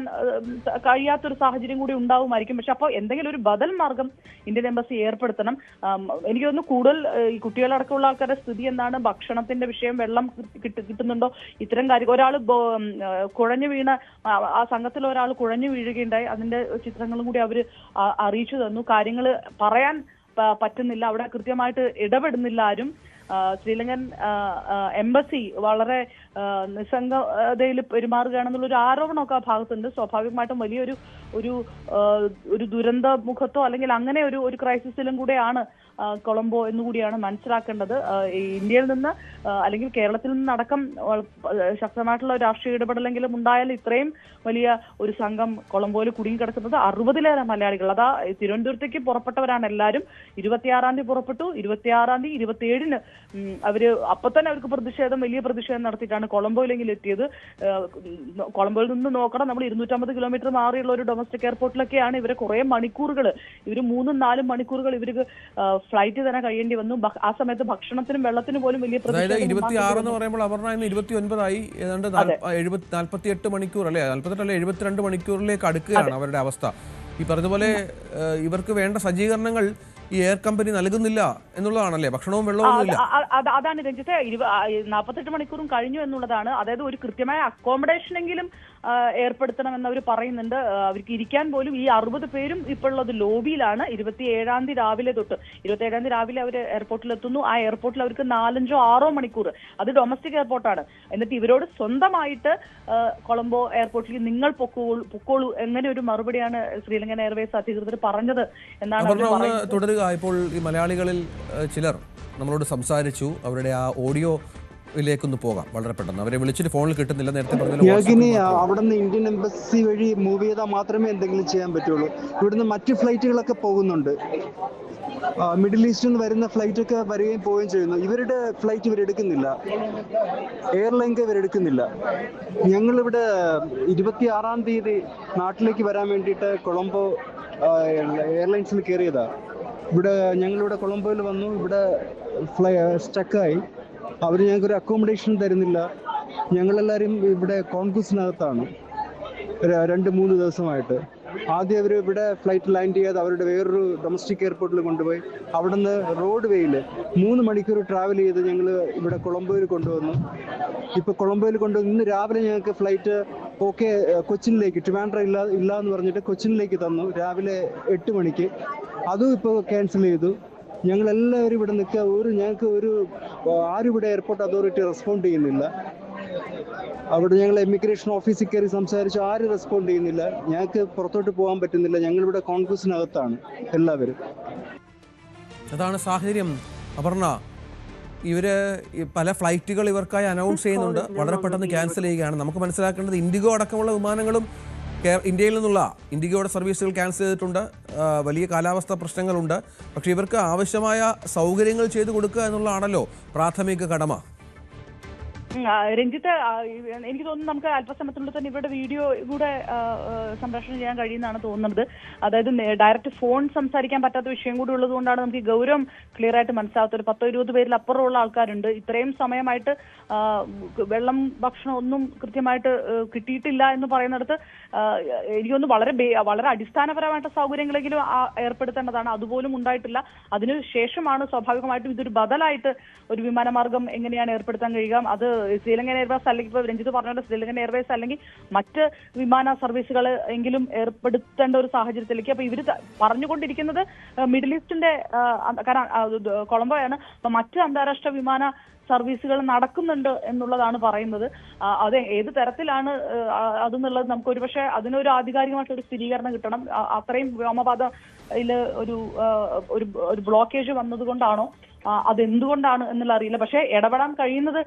C: കഴിയാത്ത കഴിയാത്തൊരു സാഹചര്യം കൂടി ഉണ്ടാവുമായിരിക്കും. പക്ഷെ അപ്പോൾ എന്തെങ്കിലും ഒരു ബദൽ മാർഗം ഇന്ത്യൻ എംബസി ഏർപ്പെടുത്തണം. എനിക്ക് തോന്നുന്നു കൂടുതൽ ഈ കുട്ടികളടക്കമുള്ള ആൾക്കാരുടെ സ്ഥിതി എന്താണ്? ഭക്ഷണത്തിന്റെ വിഷയം വെള്ളം കിട്ട- കിട്ടുന്നുണ്ടോ? ഇത്തരം കാര്യം ഒരാൾ കുഴഞ്ഞു വീണ ആ, സംഘത്തിൽ ഒരാൾ കുഴഞ്ഞു വീഴുകയുണ്ടായി. അതിന്റെ ചിത്രങ്ങളും കൂടി അവർ അറിയിച്ചു തന്നു. കാര്യങ്ങൾ പറയാൻ പറ്റുന്നില്ല. അവിടെ കൃത്യമായിട്ട് ഇടപെടുന്നില്ല ആരും. ശ്രീലങ്കൻ എംബസി വളരെ നിസ്സംഗതയിൽ പെരുമാറുകയാണെന്നുള്ള ഒരു ആരോപണമൊക്കെ ആ ഭാഗത്തുണ്ട്. സ്വാഭാവികമായിട്ടും വലിയൊരു ഒരു ഒരു ദുരന്ത മുഖത്തോ അല്ലെങ്കിൽ അങ്ങനെ ഒരു ഒരു ക്രൈസിസിലും കൂടെയാണ് കൊളംബോ എന്നുകൂടിയാണ് മനസ്സിലാക്കേണ്ടത്. ഇന്ത്യയിൽ നിന്ന് അല്ലെങ്കിൽ കേരളത്തിൽ നിന്നടക്കം ശക്തമായിട്ടുള്ള രാഷ്ട്രീയ ഇടപെടലെങ്കിലും ഉണ്ടായാൽ ഇത്രയും വലിയ ഒരു സംഘം കൊളംബോയിൽ കുടുങ്ങിക്കിടക്കുന്നത് അറുപതിലേറെ മലയാളികൾ. അതാ തിരുവനന്തപുരത്തേക്ക് പുറപ്പെട്ടവരാണ് എല്ലാവരും. ഇരുപത്തിയാറാം തീയതി പുറപ്പെട്ടു. ഇരുപത്തിയാറാം തീയതി ഇരുപത്തിയേഴിന് അവർ അപ്പൊ തന്നെ അവർക്ക് പ്രതിഷേധം വലിയ പ്രതിഷേധം നടത്തിയിട്ടാണ് കൊളംബോയിലെങ്കിൽ എത്തിയത്. കൊളംബോയിൽ നിന്ന് നോക്കണം. നമ്മൾ ഇരുന്നൂറ്റമ്പത് കിലോമീറ്റർ മാറിയുള്ള ഒരു ഡൊമസ്റ്റിക് എയർപോർട്ടിലൊക്കെയാണ് ഇവരെ കുറെ മണിക്കൂറുകൾ ഇവർ മൂന്നും നാലും മണിക്കൂറുകൾ ഇവർക്ക് ഫ്ലൈറ്റ് തന്നെ കഴിയേണ്ടി വന്നു. ആ സമയത്ത് ഭക്ഷണത്തിനും വെള്ളത്തിനും പോലും വലിയ
A: അതായത്
C: പ്രതിഷേധം
A: ഇരുപത്തി
C: ഉണ്ടാക്കി
A: എന്ന് പറയുമ്പോൾ അപർണ ഇന്ന് ഇരുപത്തി ഒൻപതായി ഏതാണ്ട് എഴുപത്തി നാൽപ്പത്തി എട്ട് മണിക്കൂർ അല്ലേ? നാൽപ്പത്തെട്ട് അല്ലെ എഴുപത്തിരണ്ട് മണിക്കൂറിലേക്ക് അടുക്കുകയാണ് അവരുടെ അവസ്ഥ. ഈ പറഞ്ഞതുപോലെ പോലെ ഇവർക്ക് വേണ്ട സജ്ജീകരണങ്ങൾ ഈ എയർ കമ്പനി നൽകുന്നില്ല എന്നുള്ളതാണല്ലേ? ഭക്ഷണവും വെള്ളവും ഇല്ല
C: അതാണ് രഞ്ജിത്തെ. നാൽപ്പത്തെട്ട് മണിക്കൂറും കഴിഞ്ഞു എന്നുള്ളതാണ്. അതായത് ഒരു കൃത്യമായ അക്കോമഡേഷൻ എങ്കിലും ഏർപ്പെടുത്തണമെന്ന് അവർ പറയുന്നുണ്ട്. അവർക്ക് ഇരിക്കാൻ പോലും ഈ അറുപത് പേരും ഇപ്പോഴുള്ളത് ലോബിയിലാണ്. ഇരുപത്തി ഏഴാം തീയതി രാവിലെ തൊട്ട് ഇരുപത്തി ഏഴാം തീയതി രാവിലെ അവർ എയർപോർട്ടിൽ എത്തുന്നു ആ എയർപോർട്ടിൽ അവർക്ക് നാലഞ്ചോ ആറോ മണിക്കൂർ. അത് ഡൊമസ്റ്റിക് എയർപോർട്ടാണ്. എന്നിട്ട് ഇവരോട് സ്വന്തമായിട്ട് കൊളംബോ എയർപോർട്ടിൽ നിങ്ങൾ പൊക്കോളൂ പൊക്കോളൂ എങ്ങനെ ഒരു മറുപടിയാണ് ശ്രീലങ്കൻ എയർവേസ് അധികൃതർ പറഞ്ഞത് എന്നാണ്
A: തുടരുക. ഇപ്പോൾ ഈ മലയാളികളിൽ ചിലർ നമ്മളോട് സംസാരിച്ചു. അവരുടെ ആ ഓഡിയോയിലേക്കൊന്ന് പോകാം. വളരെ പെട്ടെന്ന്. അവരെ വിളിച്ചിട്ട് ഫോണിൽ കിട്ടുന്നില്ല. നേരത്തെ പറഞ്ഞ
D: അവിടെ നിന്ന് ഇന്ത്യൻ എംബസി വഴി മൂവ് ചെയ്താൽ മാത്രമേ എന്തെങ്കിലും ചെയ്യാൻ പറ്റുള്ളൂ. ഇവിടുന്ന് മറ്റു ഫ്ലൈറ്റുകളൊക്കെ പോകുന്നുണ്ട്. മിഡിൽ ഈസ്റ്റിൽ നിന്ന് വരുന്ന ഫ്ലൈറ്റ് ഒക്കെ വരികയും പോവുകയും ചെയ്യുന്നു. ഇവരുടെ ഫ്ലൈറ്റ് ഇവരെടുക്കുന്നില്ല എയർലൈൻ ഇവരെടുക്കുന്നില്ല ഞങ്ങളിവിടെ ഇരുപത്തി ആറാം തീയതി നാട്ടിലേക്ക് വരാൻ വേണ്ടിയിട്ട് കൊളംബോ എയർലൈൻസിൽ കയറിയതാ. ഇവിടെ ഞങ്ങളിവിടെ കൊളംബോയിൽ വന്നു. ഇവിടെ ഫ്ലൈ സ്റ്റക്കായി അവർ ഞങ്ങൾക്കൊരു അക്കോമഡേഷൻ തരുന്നില്ല. ഞങ്ങളെല്ലാവരും ഇവിടെ കോൺഗ്രസിനകത്താണ് രണ്ട് മൂന്ന് ദിവസമായിട്ട്. ആദ്യം അവർ ഇവിടെ ഫ്ലൈറ്റ് ലാൻഡ് ചെയ്യാതെ അവരുടെ വേറൊരു ഡൊമസ്റ്റിക് എയർപോർട്ടിൽ കൊണ്ടുപോയി. അവിടെ നിന്ന് റോഡ് വേയിൽ മൂന്ന് മണിക്കൂർ ട്രാവൽ ചെയ്ത് ഞങ്ങൾ ഇവിടെ കൊളംബോയിൽ കൊണ്ടുവന്നു. ഇപ്പോൾ കൊളംബോയിൽ കൊണ്ടുവന്ന് ഇന്ന് രാവിലെ ഞങ്ങൾക്ക് ഫ്ലൈറ്റ് ഓക്കെ കൊച്ചിനിലേക്ക് ട്രിവാൻഡ്ര ഇല്ല ഇല്ല എന്ന് പറഞ്ഞിട്ട് കൊച്ചിനിലേക്ക് തന്നു. രാവിലെ എട്ട് മണിക്ക്. അതും ഇപ്പോൾ ക്യാൻസൽ ചെയ്തു. ഞങ്ങൾ എല്ലാവരും ഇവിടെ നിൽക്കുക. ഒരു ഞങ്ങൾക്ക് ഒരു ആരും ഇവിടെ എയർപോർട്ട് അതോറിറ്റി റെസ്പോണ്ട് ചെയ്യുന്നില്ല. അവിടെ ഞങ്ങൾ എമിഗ്രേഷൻ ഓഫീസിൽ കയറി സംസാരിച്ചു ആരും റെസ്പോണ്ട് ചെയ്യുന്നില്ല. ഞങ്ങൾക്ക് പുറത്തോട്ട് പോകാൻ പറ്റുന്നില്ല. ഞങ്ങളിവിടെ കോൺഗ്രസിനകത്താണ് എല്ലാവരും.
A: അതാണ് സാഹചര്യം. അപർണ ഇവർ പല ഫ്ലൈറ്റുകൾ ഇവർക്കായി അനൗൺസ് ചെയ്യുന്നുണ്ട്. വളരെ പെട്ടെന്ന് ക്യാൻസൽ ചെയ്യുകയാണ്. നമുക്ക് മനസ്സിലാക്കേണ്ടത് ഇൻഡിഗോ അടക്കമുള്ള വിമാനങ്ങളും ഇന്ത്യയിൽ നിന്നുള്ള ഇൻഡിഗോയുടെ സർവീസുകൾ ക്യാൻസൽ ചെയ്തിട്ടുണ്ട്. വലിയ കാലാവസ്ഥ പ്രശ്നങ്ങളുണ്ട്. പക്ഷേ ഇവർക്ക് ആവശ്യമായ സൗകര്യങ്ങൾ ചെയ്തു കൊടുക്കുക എന്നുള്ളതാണല്ലോ പ്രാഥമിക കടമ.
C: രഞ്ജിത്ത് എനിക്ക് തോന്നുന്നു നമുക്ക് അല്പസമയത്തിനുള്ളിൽ തന്നെ ഇവരുടെ വീഡിയോ കൂടെ സംപ്രേഷണം ചെയ്യാൻ കഴിയുന്നതാണ് തോന്നുന്നത്. അതായത് ഡയറക്റ്റ് ഫോൺ സംസാരിക്കാൻ പറ്റാത്ത വിഷയം കൂടി ഉള്ളത് കൊണ്ടാണ് നമുക്ക് ഈ ഗൗരവം ക്ലിയർ ആയിട്ട് മനസ്സിലാവാത്ത ഒരു പത്തോ ഇരുപത് പേരിൽ അപ്പുറമുള്ള ആൾക്കാരുണ്ട്. ഇത്രയും സമയമായിട്ട് വെള്ളം ഭക്ഷണം ഒന്നും കൃത്യമായിട്ട് കിട്ടിയിട്ടില്ല എന്ന് പറയുന്നിടത്ത് എനിക്കൊന്ന് വളരെ വളരെ അടിസ്ഥാനപരമായിട്ട് സൗകര്യങ്ങളെങ്കിലും ഏർപ്പെടുത്തേണ്ടതാണ്. അതുപോലും ഉണ്ടായിട്ടില്ല. അതിനു ശേഷമാണ് സ്വാഭാവികമായിട്ടും ഇതൊരു ബദലായിട്ട് ഒരു വിമാനമാർഗം എങ്ങനെയാണ് ഏർപ്പെടുത്താൻ കഴിയുക. അത് ശ്രീലങ്കൻ എയർവേസ് അല്ലെങ്കിൽ ഇപ്പോൾ രഞ്ജിത്ത് പറഞ്ഞ ശ്രീലങ്കൻ എയർവേസ് അല്ലെങ്കിൽ മറ്റ് വിമാന സർവീസുകൾ എങ്കിലും ഏർപ്പെടുത്തേണ്ട ഒരു സാഹചര്യത്തിലേക്ക് അപ്പൊ ഇവർ പറഞ്ഞുകൊണ്ടിരിക്കുന്നത് മിഡിൽ ഈസ്റ്റിന്റെ കാരണം കൊളംബോയാണ്. അപ്പൊ മറ്റ് അന്താരാഷ്ട്ര വിമാന സർവീസുകൾ നടക്കുന്നുണ്ട് എന്നുള്ളതാണ് പറയുന്നത്. അത് ഏത് തരത്തിലാണ് അതെന്നുള്ളത് നമുക്ക് ഒരുപക്ഷെ അതിനൊരു ആധികാരികമായിട്ടൊരു സ്ഥിരീകരണം കിട്ടണം. അത്രയും വ്യോമപാതയിൽ ഒരു ഒരു ബ്ലോക്കേജ് വന്നതുകൊണ്ടാണോ അതെന്തുകൊണ്ടാണ് എന്നുള്ള അറിയില്ല. പക്ഷേ ഇടപെടാൻ കഴിയുന്നത്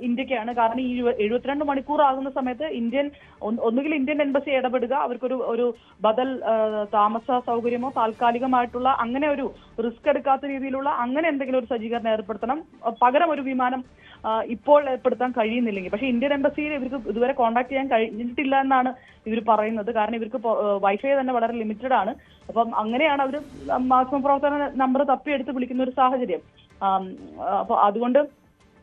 C: ഇന്ത്യക്കാണ്. കാരണം ഈ എഴുപ- എഴുപത്തിരണ്ട് മണിക്കൂർ ആകുന്ന സമയത്ത് ഇന്ത്യൻ ഒന്ന് ഒന്നുകിൽ ഇന്ത്യൻ എംബസി ഇടപെടുക അവർക്കൊരു ഒരു ബദൽ താമസ സൗകര്യമോ താൽക്കാലികമായിട്ടുള്ള അങ്ങനെ ഒരു റിസ്ക് എടുക്കാത്ത രീതിയിലുള്ള അങ്ങനെ എന്തെങ്കിലും ഒരു സജ്ജീകരണം ഏർപ്പെടുത്തണം. പകരം ഒരു വിമാനം ഇപ്പോൾ ഏർപ്പെടുത്താൻ കഴിയുന്നില്ലെങ്കിൽ. പക്ഷേ ഇന്ത്യൻ എംബസിയിൽ ഇവർക്ക് ഇതുവരെ കോൺടാക്ട് ചെയ്യാൻ കഴിഞ്ഞിട്ടില്ല എന്നാണ് ഇവർ പറയുന്നത്. കാരണം ഇവർക്ക് വൈഫൈ തന്നെ വളരെ ലിമിറ്റഡ് ആണ് അപ്പം അങ്ങനെയാണ് അവർ മാധ്യമപ്രവർത്തന നമ്പർ തപ്പിയെടുത്ത് വിളിക്കുന്ന ഒരു സാഹചര്യം. അപ്പൊ അതുകൊണ്ട്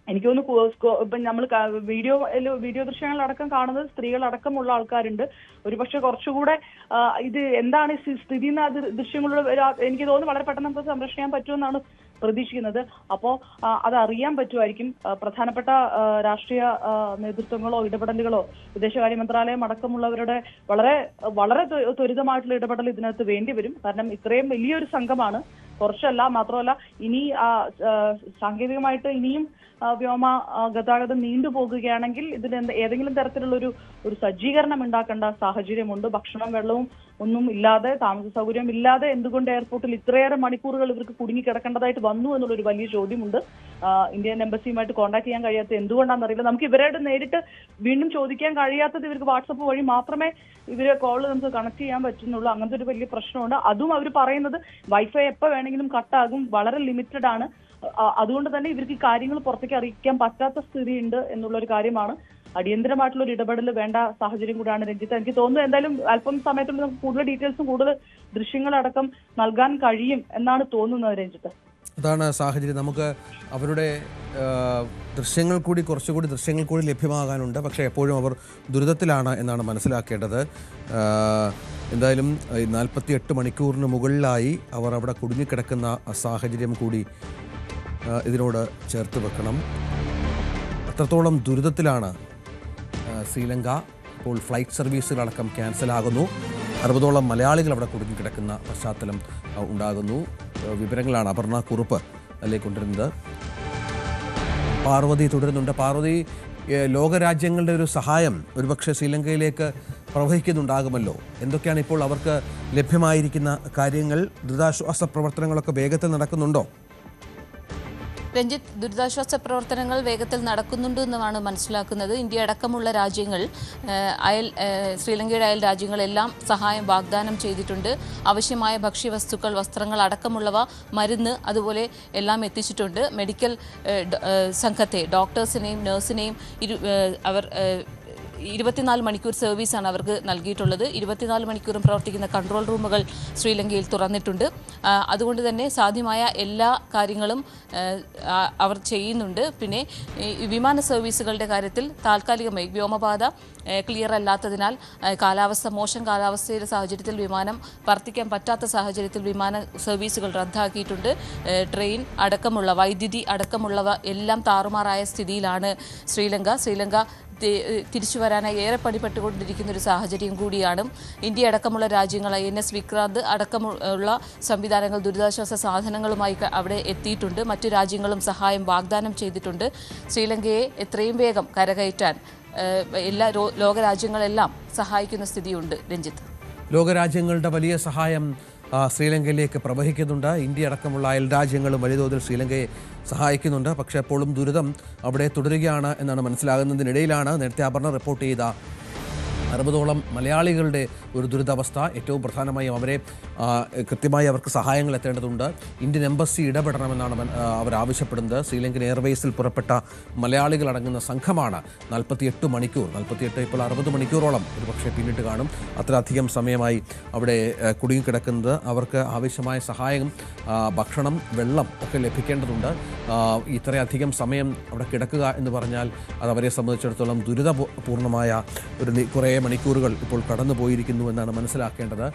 C: എനിക്ക് തോന്നുന്നു ഇപ്പൊ നമ്മൾ വീഡിയോ വീഡിയോ ദൃശ്യങ്ങളടക്കം കാണുന്നത് സ്ത്രീകളടക്കമുള്ള ആൾക്കാരുണ്ട്. ഒരുപക്ഷെ കുറച്ചുകൂടെ ഇത് എന്താണ് സ്ഥിതി എന്ന് അത് ദൃശ്യങ്ങളുടെ എനിക്ക് തോന്നുന്നു വളരെ പെട്ടെന്ന് നമുക്ക് സംരക്ഷിക്കാൻ പറ്റുമെന്നാണ് പ്രതീക്ഷിക്കുന്നത്. അപ്പോ അത് അറിയാൻ പറ്റുമായിരിക്കും പ്രധാനപ്പെട്ട രാഷ്ട്രീയ നേതൃത്വങ്ങളോ ഇടപെടലുകളോ വിദേശകാര്യ മന്ത്രാലയം അടക്കമുള്ളവരുടെ വളരെ വളരെ ത്വരിതമായിട്ടുള്ള ഇടപെടൽ ഇതിനകത്ത് വേണ്ടി വരും കാരണം ഇത്രയും വലിയൊരു സംഘമാണ്. കുറച്ചല്ല മാത്രമല്ല ഇനി സാങ്കേതികമായിട്ട് ഇനിയും വ്യോമ ഗതാഗതം ഗതാഗതം നീണ്ടുപോകുകയാണെങ്കിൽ ഇതിന് ഏതെങ്കിലും തരത്തിലുള്ള ഒരു ഒരു സജ്ജീകരണം ഉണ്ടാക്കേണ്ട സാഹചര്യമുണ്ട്. ഭക്ഷണം വെള്ളവും ഒന്നും ഇല്ലാതെ താമസ സൗകര്യം ഇല്ലാതെ എന്തുകൊണ്ട് എയർപോർട്ടിൽ ഇത്രയേറെ മണിക്കൂറുകൾ ഇവർക്ക് കുടുങ്ങി കിടക്കേണ്ടതായിട്ട് വന്നു എന്നുള്ളൊരു വലിയ ചോദ്യമുണ്ട്. ഇന്ത്യൻ എംബസിയുമായിട്ട് കോൺടാക്ട് ചെയ്യാൻ കഴിയാത്ത എന്തുകൊണ്ടാണെന്നറിയില്ല. നമുക്ക് ഇവരോട് നേരിട്ട് വീണ്ടും ചോദിക്കാൻ കഴിയാത്തത് ഇവർക്ക് വാട്സപ്പ് വഴി മാത്രമേ ഇവരെ കോൾ നമുക്ക് കണക്ട് ചെയ്യാൻ പറ്റുന്നുള്ളൂ. അങ്ങനത്തെ ഒരു വലിയ പ്രശ്നമുണ്ട്. അതും അവർ പറയുന്നത് വൈഫൈ എപ്പോൾ വേണമെങ്കിലും കട്ടാകും വളരെ ലിമിറ്റഡ് ആണ്. അതുകൊണ്ട് തന്നെ ഇവർക്ക് ഈ കാര്യങ്ങൾ പുറത്തേക്ക് അറിയിക്കാൻ പറ്റാത്ത സ്ഥിതിയുണ്ട് എന്നുള്ള ഒരു കാര്യമാണ്. അടിയന്തരമായിട്ടുള്ള ഒരു ഇടപെടൽ വേണ്ട സാഹചര്യം കൂടിയാണ് രഞ്ജിത്ത്. എനിക്ക് തോന്നുന്നു എന്തായാലും അല്പം സമയത്തുള്ള നമുക്ക് കൂടുതൽ ഡീറ്റെയിൽസും കൂടുതൽ ദൃശ്യങ്ങളടക്കം നൽകാൻ കഴിയും എന്നാണ് തോന്നുന്നത് രഞ്ജിത്ത്.
A: അതാണ് സാഹചര്യം. നമുക്ക് അവരുടെ ദൃശ്യങ്ങൾ കൂടി കുറച്ചുകൂടി ദൃശ്യങ്ങൾ കൂടി ലഭ്യമാകാനുണ്ട്. പക്ഷേ എപ്പോഴും അവർ ദുരിതത്തിലാണ് എന്നാണ് മനസ്സിലാക്കേണ്ടത്. എന്തായാലും നാൽപ്പത്തി എട്ട് മണിക്കൂറിന് മുകളിലായി അവർ അവിടെ കുടുങ്ങിക്കിടക്കുന്ന സാഹചര്യം കൂടി ഇതിനോട് ചേർത്ത് വെക്കണം. അത്രത്തോളം ദുരിതത്തിലാണ് ശ്രീലങ്ക. ഇപ്പോൾ ഫ്ലൈറ്റ് സർവീസുകളടക്കം ക്യാൻസലാകുന്നു. അറുപതോളം മലയാളികൾ അവിടെ കുടുങ്ങിക്കിടക്കുന്ന പശ്ചാത്തലം ഉണ്ടാകുന്നു. വിവരങ്ങളാണ് അപർണ കുറുപ്പ് അതിലേക്ക് കൊണ്ടിരുന്നത് പാർവതി തുടരുന്നുണ്ട്. പാർവതി ലോകരാജ്യങ്ങളുടെ ഒരു സഹായം ഒരുപക്ഷെ ശ്രീലങ്കയിലേക്ക് പ്രവഹിക്കുന്നുണ്ടാകുമല്ലോ. എന്തൊക്കെയാണ് ഇപ്പോൾ അവർക്ക് ലഭ്യമായിരിക്കുന്ന കാര്യങ്ങൾ? ദുരിതാശ്വാസ പ്രവർത്തനങ്ങളൊക്കെ വേഗത്തിൽ നടക്കുന്നുണ്ടോ?
B: രഞ്ജിത്ത് ദുരിതാശ്വാസ പ്രവർത്തനങ്ങൾ വേഗത്തിൽ നടക്കുന്നുണ്ട് എന്നാണ് മനസ്സിലാക്കുന്നത്. ഇന്ത്യ അടക്കമുള്ള രാജ്യങ്ങൾ അയൽ ശ്രീലങ്കയുടെ അയൽ രാജ്യങ്ങളെല്ലാം സഹായം വാഗ്ദാനം ചെയ്തിട്ടുണ്ട്. ആവശ്യമായ ഭക്ഷ്യവസ്തുക്കൾ വസ്ത്രങ്ങൾ അടക്കമുള്ളവ മരുന്ന് അതുപോലെ എല്ലാം എത്തിച്ചിട്ടുണ്ട്. മെഡിക്കൽ സംഘത്തെ ഡോക്ടേഴ്സിനെയും നഴ്സിനെയും ഇരു അവർ ഇരുപത്തിനാല് മണിക്കൂർ സർവീസാണ് അവർക്ക് നൽകിയിട്ടുള്ളത്. ഇരുപത്തിനാല് മണിക്കൂറും പ്രവർത്തിക്കുന്ന കൺട്രോൾ റൂമുകൾ ശ്രീലങ്കയിൽ തുറന്നിട്ടുണ്ട്. അതുകൊണ്ട് തന്നെ സാധ്യമായ എല്ലാ കാര്യങ്ങളും അവർ ചെയ്യുന്നുണ്ട്. പിന്നെ വിമാന സർവീസുകളുടെ കാര്യത്തിൽ താൽക്കാലികമായി വ്യോമപാത ക്ലിയർ അല്ലാത്തതിനാൽ കാലാവസ്ഥ മോശം കാലാവസ്ഥയുടെ സാഹചര്യത്തിൽ വിമാനം പറത്തിക്കാൻ പറ്റാത്ത സാഹചര്യത്തിൽ വിമാന സർവീസുകൾ റദ്ദാക്കിയിട്ടുണ്ട്. ട്രെയിൻ അടക്കമുള്ള വൈദ്യുതി അടക്കമുള്ളവ എല്ലാം താറുമാറായ സ്ഥിതിയിലാണ് ശ്രീലങ്ക. ശ്രീലങ്ക തിരിച്ചു വരാനായി ഏറെ പണിപ്പെട്ടുകൊണ്ടിരിക്കുന്ന ഒരു സാഹചര്യം കൂടിയാണ്. ഇന്ത്യ അടക്കമുള്ള രാജ്യങ്ങൾ എൻ എസ് വിക്രാന്ത് അടക്കമുള്ള സംവിധാനങ്ങൾ ദുരിതാശ്വാസ സാധനങ്ങളുമായി അവിടെ എത്തിയിട്ടുണ്ട്. മറ്റു രാജ്യങ്ങളും സഹായം വാഗ്ദാനം ചെയ്തിട്ടുണ്ട്. ശ്രീലങ്കയെ എത്രയും വേഗം കരകയറ്റാൻ എല്ലാ ലോകരാജ്യങ്ങളെല്ലാം സഹായിക്കുന്ന സ്ഥിതിയുണ്ട് രഞ്ജിത്ത്.
A: ലോകരാജ്യങ്ങളുടെ വലിയ സഹായം ശ്രീലങ്കയിലേക്ക് പ്രവഹിക്കുന്നുണ്ട്. ഇന്ത്യ അടക്കമുള്ള അയൽ രാജ്യങ്ങളും വലിയതോതിൽ ശ്രീലങ്കയെ സഹായിക്കുന്നുണ്ട്. പക്ഷേ എപ്പോഴും ദുരിതം അവിടെ തുടരുകയാണ് എന്നാണ് മനസ്സിലാകുന്നതിനിടയിലാണ് നേരത്തെ അപർണ റിപ്പോർട്ട് ചെയ്ത അറുപതോളം മലയാളികളുടെ ഒരു ദുരിതാവസ്ഥ ഏറ്റവും പ്രധാനമായും അവരെ കൃത്യമായി അവർക്ക് സഹായങ്ങൾ എത്തേണ്ടതുണ്ട്. ഇന്ത്യൻ എംബസി ഇടപെടണമെന്നാണ് അവർ ആവശ്യപ്പെടുന്നത്. ശ്രീലങ്കൻ എയർവേസിൽ പുറപ്പെട്ട മലയാളികൾ അടങ്ങുന്ന സംഘമാണ് നാൽപ്പത്തിയെട്ട് മണിക്കൂർ നാൽപ്പത്തിയെട്ട് ഇപ്പോൾ അറുപത് മണിക്കൂറോളം ഒരു പക്ഷേ പിന്നിട്ട് കാണും. അത്രയധികം സമയമായി അവിടെ കുടുങ്ങിക്കിടക്കുന്നത്. അവർക്ക് ആവശ്യമായ സഹായം ഭക്ഷണം വെള്ളം ഒക്കെ ലഭിക്കേണ്ടതുണ്ട്. ഇത്രയധികം സമയം അവിടെ കിടക്കുക എന്ന് പറഞ്ഞാൽ അത് അവരെ സംബന്ധിച്ചിടത്തോളം ദുരിതപൂർണമായ ഒരു കുറേ മണിക്കൂറുകൾ ഇപ്പോൾ കടന്നു പോയിരിക്കുന്നു എന്നാണ് മനസ്സിലാക്കേണ്ടത്.